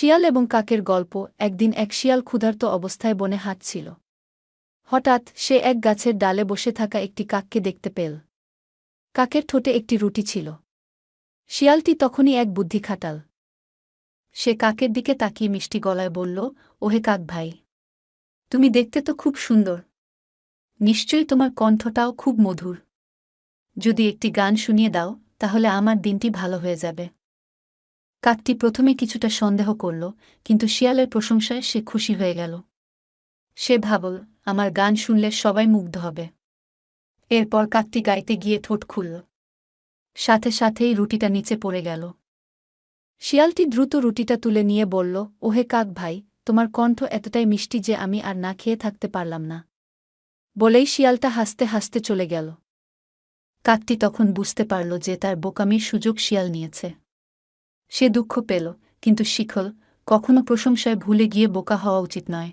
শিয়াল এবং কাকের গল্প একদিন এক শিয়াল ক্ষুধার্ত অবস্থায় বনে হাঁটছিল। হঠাৎ সে এক গাছের ডালে বসে থাকা একটি কাককে দেখতে পেল। কাকের ঠোঁটে একটি রুটি ছিল। শিয়ালটি তখনই এক বুদ্ধি খাটাল। সে কাকের দিকে তাকিয়ে মিষ্টি গলায় বলল, ওহে কাক ভাই, তুমি দেখতে তো খুব সুন্দর। নিশ্চয়ই তোমার কণ্ঠটাও খুব মধুর। যদি একটি গান শুনিয়ে দাও, তাহলে আমার দিনটি ভালো হয়ে যাবে। কাকটি প্রথমে কিছুটা সন্দেহ করল, কিন্তু শিয়ালের প্রশংসায় সে খুশি হয়ে গেল। সে ভাবল, আমার গান শুনলে সবাই মুগ্ধ হবে। এরপর কাকটি গাইতে গিয়ে ঠোঁট খুলল। সাথে সাথেই রুটিটা নিচে পড়ে গেল। শিয়ালটি দ্রুত রুটিটা তুলে নিয়ে বলল, ওহে কাক ভাই, তোমার কণ্ঠ এতটাই মিষ্টি যে আমি আর না খেয়ে থাকতে পারলাম না। বলেই শিয়ালটা হাসতে হাসতে চলে গেল। কাকটি তখন বুঝতে পারল যে তার বোকামির সুযোগ শিয়াল নিয়েছে। সে দুঃখ পেল কিন্তু শিখল কখনো প্রশংসায় ভুলে গিয়ে বোকা হওয়া উচিত নয়।